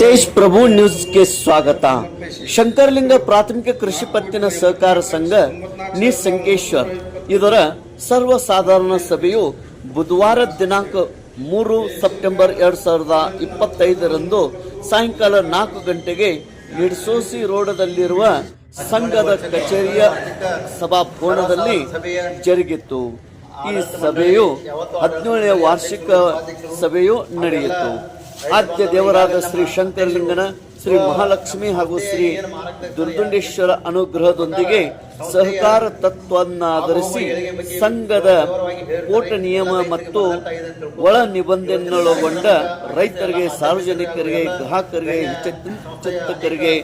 ತೇಜ್ ಪ್ರಭು ನ್ಯೂಸ್ಗೆ ಸ್ವಾಗತ. ಶಂಕರಲಿಂಗ ಪ್ರಾಥಮಿಕ ಕೃಷಿ ಪತ್ತಿನ ಸಹಕಾರ ಸಂಘ ನಿ ಸಂಕೇಶ್ವರ್ ಇದರ ಸರ್ವಸಾಧಾರಣ ಸಭೆಯು ಬುಧವಾರ ದಿನಾಂಕ ಮೂರು ಸೆಪ್ಟೆಂಬರ್ ಎರಡ್ ಸಾವಿರದ ಇಪ್ಪತ್ತೈದರಂದು ಸಾಯಂಕಾಲ ನಾಲ್ಕು ಗಂಟೆಗೆ ನಿಡ್ಸೋಸಿ ರೋಡದಲ್ಲಿರುವ ಸಂಘದ ಕಚೇರಿಯ ಸಭಾಭವನದಲ್ಲಿ ಜರುಗಿತು. ಈ ಸಭೆಯು ಹದಿನೇಳನೇ ವಾರ್ಷಿಕ ಸಭೆಯು ನಡೆಯಿತು. ಆದ್ಯ ದೇವರಾದ ಶ್ರೀ ಶಂಕರಲಿಂಗನ, ಶ್ರೀ ಮಹಾಲಕ್ಷ್ಮಿ ಹಾಗೂ ಶ್ರೀ ದುರ್ದುಂಡೇಶ್ವರ ಅನುಗ್ರಹದೊಂದಿಗೆ ಸಹಕಾರ ತತ್ವನ್ನಾಧರಿಸಿ ಸಂಘದ ಕೋಟ ನಿಯಮ ಮತ್ತು ಒಳ ನಿಬಂಧನೆಗಳೊಳಗೊಂಡ ರೈತರಿಗೆ, ಸಾರ್ವಜನಿಕರಿಗೆ, ಗ್ರಾಹಕರಿಗೆ ಹಿತಚಿಂತಕರಿಗೆ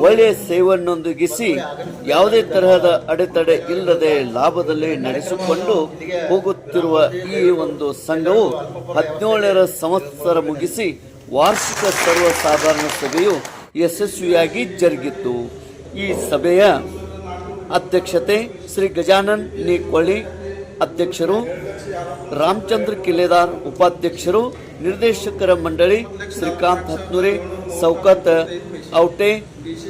ಒಳ್ಳೆಯ ಸೇವನ್ನೊಂದಿಗಿಸಿ ಯಾವುದೇ ತರಹದ ಅಡೆತಡೆ ಇಲ್ಲದೆ ಲಾಭದಲ್ಲಿ ನಡೆಸಿಕೊಂಡು ಹೋಗುತ್ತಿರುವ ಈ ಒಂದು ಸಂಘವು ಹದಿನೇಳರ ಸಂವತ್ಸರ ಮುಗಿಸಿ ವಾರ್ಷಿಕ ಸರ್ವಸಾಧಾರಣ ಸಭೆಯು ಯಶಸ್ವಿಯಾಗಿ ಜರುಗಿತು ಈ ಸಭೆಯ ಅಧ್ಯಕ್ಷತೆ ಶ್ರೀ ಗಜಾನನ್ ಕೊಳ್ಳಿ ಅಧ್ಯಕ್ಷರು ರಾಮಚಂದ್ರ ಕಿಲೆದಾರ್ ಉಪಾಧ್ಯಕ್ಷರು ನಿರ್ದೇಶಕರ ಮಂಡಳಿ ಶ್ರೀಕಾಂತ್ ಹತ್ನೂರೆ ಸೌಕತ್ ಔಟೆ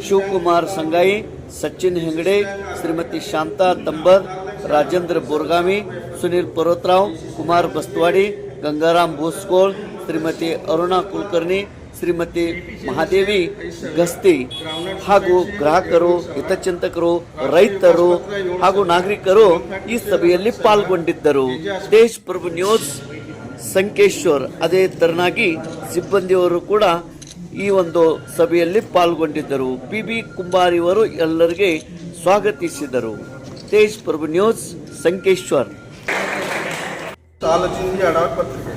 ಶಿವಕುಮಾರ್ ಸಂಗಾಯಿ ಸಚಿನ್ ಹೆಂಗಡೆ ಶ್ರೀಮತಿ ಶಾಂತಾ ತಂಬರ್ ರಾಜೇಂದ್ರ ಬೋರ್ಗಾಮಿ ಸುನೀಲ್ ಪರ್ವತರಾವ್ ಕುಮಾರ್ ಬಸ್ತವಾಡಿ ಗಂಗಾರಾಮ್ ಬೋಸ್ಕೋಳ್ ಶ್ರೀಮತಿ ಅರುಣಾ ಕುಲಕರ್ಣಿ ಶ್ರೀಮತಿ ಮಹಾದೇವಿ ಗಸ್ತಿ ಹಾಗೂ ಗ್ರಾಹಕರು, ಹಿತಚಿಂತಕರು, ರೈತರು ಹಾಗೂ ನಾಗರಿಕರು ಈ ಸಭೆಯಲ್ಲಿ ಪಾಲ್ಗೊಂಡಿದ್ದರು. ದೇಶ್ ಪ್ರಭು ನ್ಯೂಸ್, ಸಂಕೇಶ್ವರ್. ಅದೇ ತರನಾಗಿ ಸಿಬ್ಬಂದಿಯವರು ಕೂಡ ಈ ಒಂದು ಸಭೆಯಲ್ಲಿ ಪಾಲ್ಗೊಂಡಿದ್ದರು. ಪಿ ಬಿ ಕುಂಬಾರಿಯವರು ಎಲ್ಲರಿಗೆ ಸ್ವಾಗತಿಸಿದರು. ತೇಜ್ ಪ್ರಭು ನ್ಯೂಸ್, ಸಂಕೇಶ್ವರ್. ತಾಲೂಕಿನ ಪತ್ರಿಕೆ.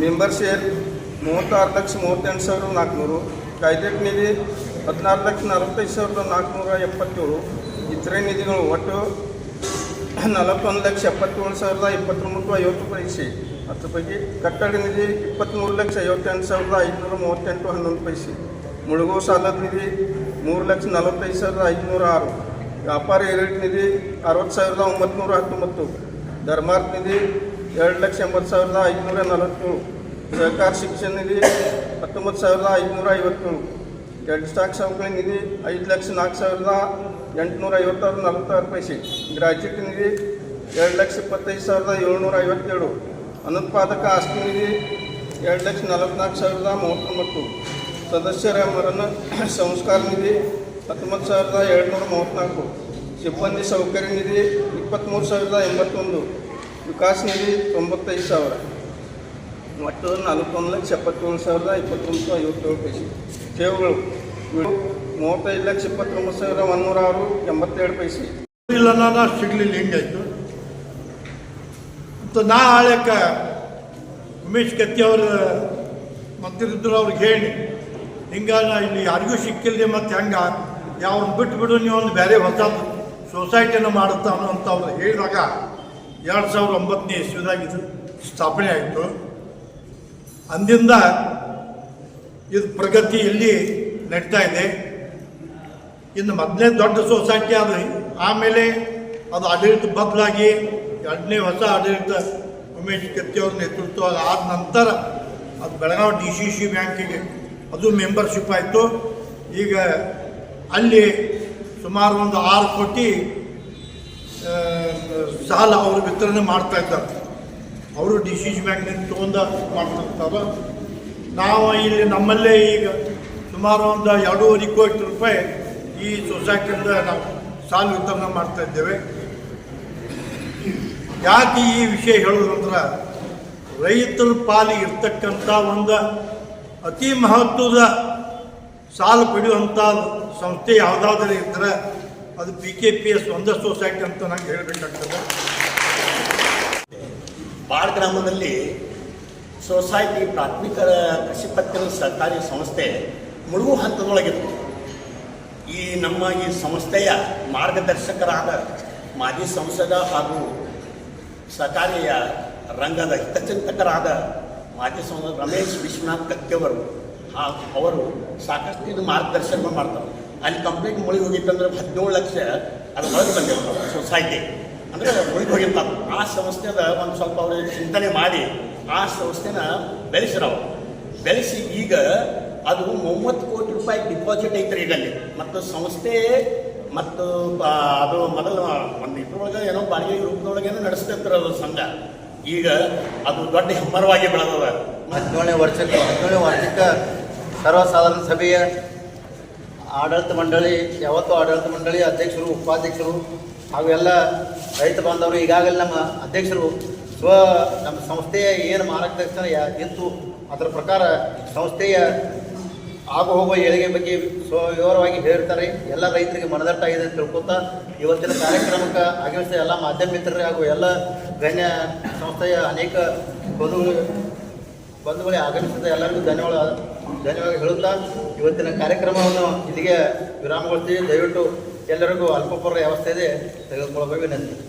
ಮೆಂಬರ್ ಶೇರ್ ಮೂವತ್ತಾರು ಲಕ್ಷ ಮೂವತ್ತೆಂಟು ಸಾವಿರದ ನಾಲ್ಕುನೂರು. ಕಾಯ್ದೆಟ್ ನಿಧಿ ಹದಿನಾರು ಲಕ್ಷ ನಲವತ್ತೈದು ಸಾವಿರದ ನಾಲ್ಕುನೂರ ಎಪ್ಪತ್ತೇಳು. ಇತರೆ ನಿಧಿಗಳು ಒಟ್ಟು ನಲವತ್ತೊಂದು ಲಕ್ಷ ಎಪ್ಪತ್ತೇಳು ಸಾವಿರದ ಇಪ್ಪತ್ತೊಂಬತ್ತು ಐವತ್ತು ಪೈಸೆ. ಅದ್ರ ಬಗ್ಗೆ ಕಟ್ಟಡ ನಿಧಿ ಇಪ್ಪತ್ತ್ಮೂರು ಲಕ್ಷ ಐವತ್ತೆಂಟು ಸಾವಿರದ ಐದುನೂರ ಮೂವತ್ತೆಂಟು ಹನ್ನೊಂದು ಪೈಸೆ. ಮುಳುಗೋ ಸಾಲದ ನಿಧಿ ಮೂರು ಲಕ್ಷ ನಲವತ್ತೈದು ಸಾವಿರದ ಐದುನೂರ ಆರು. ವ್ಯಾಪಾರ ಏರಿಟ್ ನಿಧಿ ಅರವತ್ತು ಸಾವಿರದ ಒಂಬತ್ತು ಹತ್ತೊಂಬತ್ತು. ಧರ್ಮಾರ್ಥ ನಿಧಿ ಎರಡು ಲಕ್ಷ ಎಂಬತ್ತು ಸಾವಿರದ ಐದುನೂರ ನಲವತ್ತೇಳು. ಸಹಕಾರ ಶಿಕ್ಷಣ ನಿಧಿ ಹತ್ತೊಂಬತ್ತು ಸಾವಿರದ ಐದುನೂರ ಐವತ್ತೇಳು ಎರಡು ಸ್ಟಾಕ್ ಸೌಕರ್ಯ ನಿಧಿ ಐದು ಲಕ್ಷ ನಾಲ್ಕು ಸಾವಿರದ ಎಂಟುನೂರ ಐವತ್ತಾರು ನಲವತ್ತಾರು ಪೈಸೆ. ಗ್ರಾಚ್ಯುಟಿ ನಿಧಿ ಎರಡು ಲಕ್ಷ ಇಪ್ಪತ್ತೈದು ಸಾವಿರದ ಏಳ್ನೂರ ಐವತ್ತೇಳು. ಅನುತ್ಪಾದಕ ಆಸ್ತಿ ನಿಧಿ ಎರಡು ಲಕ್ಷ ನಲವತ್ನಾಲ್ಕು ಸಾವಿರದ ಮೂವತ್ತೊಂಬತ್ತು. ಸದಸ್ಯರ ಮರಣ ಸಂಸ್ಕಾರ ನಿಧಿ ಹತ್ತೊಂಬತ್ತು ಸಾವಿರದ ಏಳ್ನೂರ ಮೂವತ್ತ್ನಾಲ್ಕು ಸಿಬ್ಬಂದಿ ಸೌಕರ್ಯ ನಿಧಿ ಇಪ್ಪತ್ತ್ಮೂರು ಸಾವಿರದ ಎಂಬತ್ತೊಂದು. ವಿಕಾಸ್ ನಿಧಿ ತೊಂಬತ್ತೈದು ಸಾವಿರ. ಒಟ್ಟು ನಲವತ್ತೊಂದು ಲಕ್ಷ ಎಪ್ಪತ್ತೇಳು ಸಾವಿರದ ಇಪ್ಪತ್ತೊಂದು ಐವತ್ತೇಳು ಪೈಸೆ ಸೇವುಗಳು ಮೂವತ್ತೈದು ಲಕ್ಷ ಇಪ್ಪತ್ತೊಂಬತ್ತು ಸಾವಿರದ ಒಂದೂರ ಆರು ಎಂಬತ್ತೆರಡು ಪೈಸೆ. ಇಲ್ಲ ನಾನು ಸಿಗ್ಲಿಲ್ಲ ಹಿಂಗಾಯ್ತು ಮತ್ತು ನಾ ಆಳ್ಯಕ ಉಮೇಶ್ ಕತ್ತಿ ಅವ್ರ ಮಂತ್ರಿದ್ರು ಅವ್ರಿಗೆ ಹೇಳಿ. ಹಿಂಗ ನಾ ಇಲ್ಲಿ ಯಾರಿಗೂ ಸಿಕ್ಕಿಲ್ಲ ಮತ್ತು ಹೆಂಗೆ? ಯಾವನ್ ಬಿಟ್ಟು ಬಿಡು, ನೀವು ಒಂದು ಬೇರೆ ಹೊಸ ಸೊಸೈಟಿನ ಮಾಡುತ್ತಾನೋ ಅಂತ ಅವ್ರು ಹೇಳಿದಾಗ ಎರಡು ಸಾವಿರದ ಒಂಬತ್ತನೇ ಇಸ್ವಿದಾಗ ಇದು ಸ್ಥಾಪನೆ ಆಯಿತು. ಅಂದಿಂದ ಇದು ಪ್ರಗತಿ ಇಲ್ಲಿ ನಡೀತಾ ಇದೆ. ಇನ್ನು ಮೊದಲನೇ ದೊಡ್ಡ ಸೊಸೈಟಿ ಅದು ಆಮೇಲೆ ಅದು ಆಡಳಿತ ಬದಲಾಗಿ ಎರಡನೇ ಹೊಸ ಆಡಳಿತ ಉಮೇಶ್ ಕತ್ತಿ ಅವ್ರ ನೇತೃತ್ವ ಆದ ನಂತರ ಅದು ಬೆಳಗಾವಿ ಡಿ ಸಿ ಸಿ ಬ್ಯಾಂಕಿಗೆ ಅದು ಮೆಂಬರ್ಶಿಪ್ ಆಯಿತು. ಈಗ ಅಲ್ಲಿ ಸುಮಾರು ಒಂದು ಆರು ಕೋಟಿ ಸಾಲ ಅವರು ವಿತರಣೆ ಮಾಡ್ತಾ ಇದ್ದಾರೆ. ಅವರು ಡಿಸೀಸ್ ಮ್ಯಾಗ್ನೆಟ್ ತೊಗೊಂಡ ಮಾಡ್ತಿರ್ತಾರೆ ನಾವು ಇಲ್ಲಿ ನಮ್ಮಲ್ಲೇ ಈಗ ಸುಮಾರು ಒಂದು ಎರಡೂವರೆ ಕೋಟಿ ರೂಪಾಯಿ ಈ ಸೊಸೈಟಿಯಿಂದ ನಾವು ಸಾಲ ವಿತರಣೆ ಮಾಡ್ತಾ ಇದ್ದೇವೆ. ಯಾಕೆ ಈ ವಿಷಯ ಹೇಳೋದು ಅಂದ್ರೆ ರೈತರ ಪಾಲಿಗೆ ಇರ್ತಕ್ಕಂಥ ಒಂದು ಅತಿ ಮಹತ್ವದ ಸಾಲ ಪಡೆಯುವಂಥ ಸಂಸ್ಥೆ ಯಾವುದಾದ್ರೂ ಇದ್ದರೆ ಅದು ಪಿ ಕೆ ಪಿ ಎಸ್ ಒಂದೇ ಸೊಸೈಟಿ ಅಂತ ನಂಗೆ ಹೇಳಬೇಕಾಗ್ತದೆ. ಬಾಳ್ ಗ್ರಾಮದಲ್ಲಿ ಸೊಸೈಟಿ ಪ್ರಾಥಮಿಕ ಕೃಷಿ ಪತ್ತಿನ ಸರ್ಕಾರಿ ಸಂಸ್ಥೆ ಮುಳುಗು ಹಂತದೊಳಗಿತ್ತು ಈ ನಮ್ಮ ಈ ಸಂಸ್ಥೆಯ ಮಾರ್ಗದರ್ಶಕರಾದ ಮಾಜಿ ಸಂಸದ ಹಾಗೂ ಸಹಕಾರಿಯ ರಂಗದ ಹಿತಚಿಂತಕರಾದ ಮಾಜಿ ಸಂಸದ ರಮೇಶ್ ವಿಶ್ವನಾಥ್ ಕತ್ತಿಯವರು ಹಾಗೂ ಅವರು ಸಾಕಷ್ಟು ಇದು ಮಾರ್ಗದರ್ಶನ ಮಾಡ್ತಾರೆ. ಅಲ್ಲಿ ಕಂಪ್ಲೀಟ್ ಮುಳುಗಿ ಹೋಗಿತ್ತಂದ್ರೆ ಹದಿನೇಳು ಲಕ್ಷ ಅದು ಹೊರಗೆ ಬಂದಿರ್ತಾರೆ ಸೊಸೈಟಿ. ಅಂದರೆ ಹೋಗಿರ್ತಾರೆ. ಆ ಸಂಸ್ಥೆದ ಒಂದು ಸ್ವಲ್ಪ ಅವರು ಚಿಂತನೆ ಮಾಡಿ, ಆ ಸಂಸ್ಥೆನ ಬೆಳೆಸಿರವು ಬೆಳೆಸಿ ಈಗ ಅದು ಮೂವತ್ತು ಕೋಟಿ ರೂಪಾಯಿ ಡಿಪಾಸಿಟ್ ಐತ್ರಿ ಈಗ ಅಲ್ಲಿ ಮತ್ತು ಸಂಸ್ಥೆ ಮತ್ತು ಅದು ಮೊದಲು ಒಂದು ಇದ್ರೊಳಗೆ ಏನೋ ಬಾಡಿಗೆ ರೂಪದೊಳಗೇನೋ ನಡೆಸ್ತಿರ್ತಾರೆ ಅದು ಸಂಘ. ಈಗ ಅದು ದೊಡ್ಡ ಹೆಮ್ಮರವಾಗಿ ಬೆಳೆದದ. ಹದಿನೇಳನೇ ವರ್ಷಕ್ಕೆ, ಹದಿನೇಳನೇ ವಾರ್ಷಿಕ ಸರ್ವಸಾಧಾರಣ ಸಭೆಯ ಆಡಳಿತ ಮಂಡಳಿ, ಯಾವತ್ತೂ ಆಡಳಿತ ಮಂಡಳಿ ಅಧ್ಯಕ್ಷರು, ಉಪಾಧ್ಯಕ್ಷರು ಹಾಗೂ ಎಲ್ಲ ರೈತ ಬಾಂಧವರು ಈಗಾಗಲೇ ನಮ್ಮ ಅಧ್ಯಕ್ಷರು ಸ್ವ ನಮ್ಮ ಸಂಸ್ಥೆಯ ಏನು ಮಾರ್ಗದರ್ಶನ ಇತ್ತು ಅದರ ಪ್ರಕಾರ ಸಂಸ್ಥೆಯ ಆಗು ಹೋಗುವ ಏಳಿಗೆ ಬಗ್ಗೆ ಸ್ವ ವಿವರವಾಗಿ ಹೇಳಿರ್ತಾರೆ. ಎಲ್ಲ ರೈತರಿಗೆ ಮನದಟ್ಟಾಗಿದೆ ಅಂತ ತಿಳ್ಕೊತಾ ಇವತ್ತಿನ ಕಾರ್ಯಕ್ರಮಕ್ಕೆ ಆಗಮಿಸಿದ ಎಲ್ಲ ಮಾಧ್ಯಮ ಮಿತ್ರರು ಹಾಗೂ ಎಲ್ಲ ಗಣ್ಯ ಸಂಸ್ಥೆಯ ಅನೇಕ ಬಂಧು ಬಂಧುಗಳಿಗೆ ಆಗಮಿಸಿದ ಎಲ್ಲರಿಗೂ ಧನ್ಯವಾದ ಧನ್ಯವಾದ ಹೇಳುತ್ತಾ ಇವತ್ತಿನ ಕಾರ್ಯಕ್ರಮವನ್ನು ಇಲ್ಲಿಗೆ ವಿರಾಮಗೊಳಿಸ್ತೀವಿ. ದಯವಿಟ್ಟು ಎಲ್ಲರಿಗೂ ಅಲ್ಪಪೂರ್ವ ವ್ಯವಸ್ಥೆ ಇದೆ ತೆಗೆದುಕೊಳ್ಳಬೇಕು ವಿನಂತಿ